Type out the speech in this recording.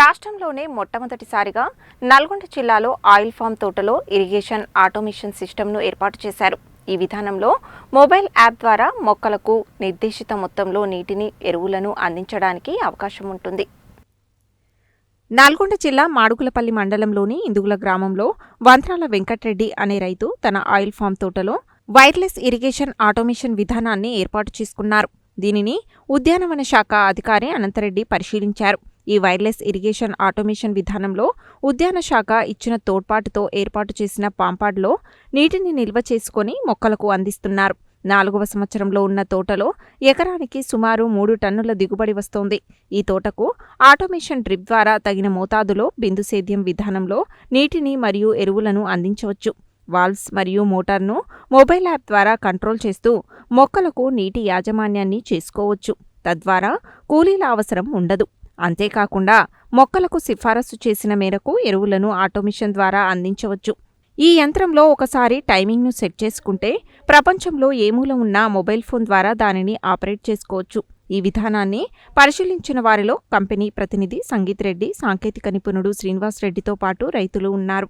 రాష్ట్రంలోనే మొట్టమొదటిసారిగా నల్గొండ జిల్లాలో ఆయిల్ ఫామ్ తోటలో ఇరిగేషన్ ఆటోమేషన్ సిస్టమ్ను ఏర్పాటు చేశారు. ఈ విధానంలో మొబైల్ యాప్ ద్వారా మొక్కలకు నిర్దేశిత మొత్తంలో నీటిని ఎరువులను అందించడానికి అవకాశం ఉంటుంది. నల్గొండ జిల్లా మాడుగులపల్లి మండలంలోని ఇందుగుల గ్రామంలో వంత్రాల వెంకట్రెడ్డి అనే రైతు తన ఆయిల్ ఫామ్ తోటలో వైర్లెస్ ఇరిగేషన్ ఆటోమేషన్ విధానాన్ని ఏర్పాటు చేసుకున్నారు. దీనిని ఉద్యానవన శాఖ అధికారి అనంతరెడ్డి పరిశీలించారు. ఈ వైర్లెస్ ఇరిగేషన్ ఆటోమేషన్ విధానంలో ఉద్యాన శాఖ ఇచ్చిన తోడ్పాటుతో ఏర్పాటు చేసిన పాంపాడ్లో నీటిని నిల్వ చేసుకొని మొక్కలకు అందిస్తున్నారు. నాలుగవ సంవత్సరంలో ఉన్న తోటలో ఎకరానికి సుమారు మూడు టన్నుల దిగుబడి వస్తోంది. ఈ తోటకు ఆటోమేషన్ డ్రిప్ ద్వారా తగిన మోతాదులో బిందు సేద్యం విధానంలో నీటిని మరియు ఎరువులను అందించవచ్చు. వాల్వ్స్ మరియు మోటార్ను మొబైల్ యాప్ ద్వారా కంట్రోల్ చేస్తూ మొక్కలకు నీటి యాజమాన్యాన్ని చేసుకోవచ్చు. తద్వారా కూలీల అవసరం ఉండదు. అంతేకాకుండా మొక్కలకు సిఫారసు చేసిన మేరకు ఎరువులను ఆటోమేషన్ ద్వారా అందించవచ్చు. ఈ యంత్రంలో ఒకసారి టైమింగ్ను సెట్ చేసుకుంటే ప్రపంచంలో ఏ మూల ఉన్నా మొబైల్ ఫోన్ ద్వారా దానిని ఆపరేట్ చేసుకోవచ్చు. ఈ విధానాన్ని పరిశీలించిన వారిలో కంపెనీ ప్రతినిధి సంగీత్ రెడ్డి సాంకేతిక నిపుణుడు శ్రీనివాస్ రెడ్డితో పాటు రైతులు ఉన్నారు.